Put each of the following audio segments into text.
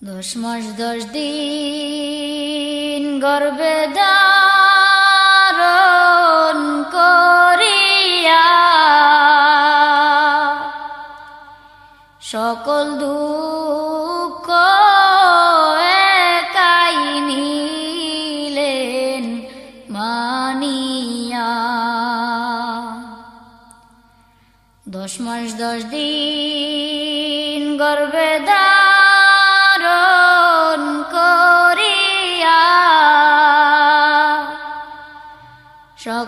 দশ মাস দশ দিন গর্বে সকল মানিয়া দশ মাস দশ দিন গর্বে ধারণ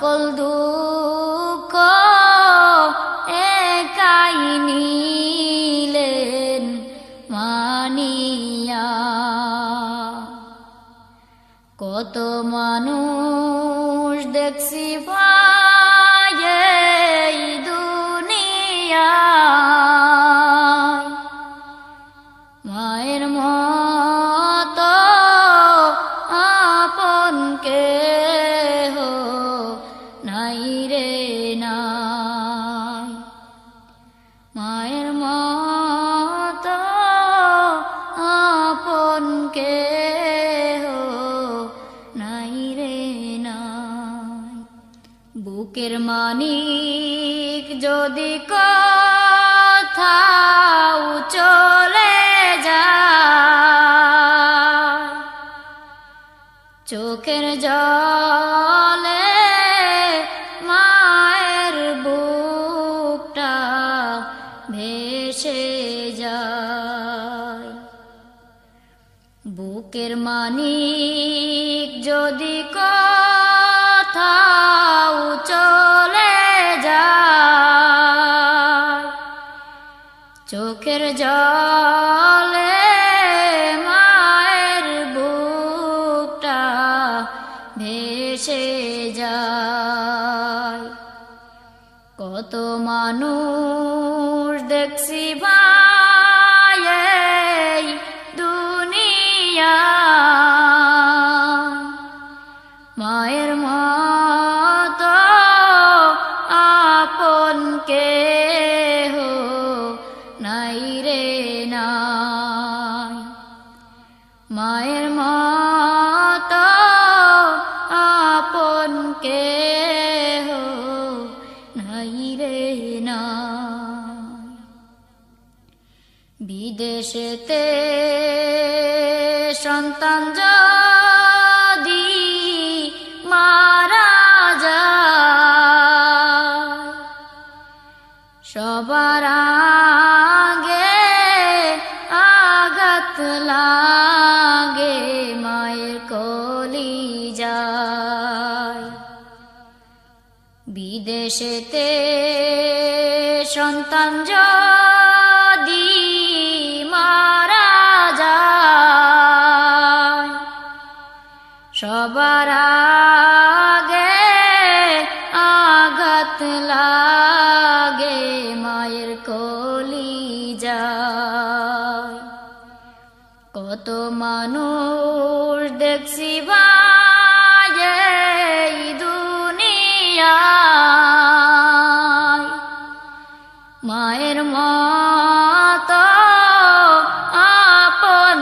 সকল দুঃখ একাই নিলেন মানিয়া। কত মানুষ দেখছি ভাই নাই রে নাই। মায়ের মত আপন কে হো নাই রে নাই। বুকের মানিক যদি কোথাও বুকের মানিক যদি কোথাও চলে যায়, চোখের জলে মায়ের বুকটা ভেসে যায়। কত মানুষ দেখছি ভাই বিদেশেতে সন্তান যদি মারা যায়, সবার আগে আঘাত লাগে, মায়ের কলি যায়। বিদেশেতে সন্তান যদি কত মানুষ দেখছি দুনিয়ায়। মায়ের মত আপন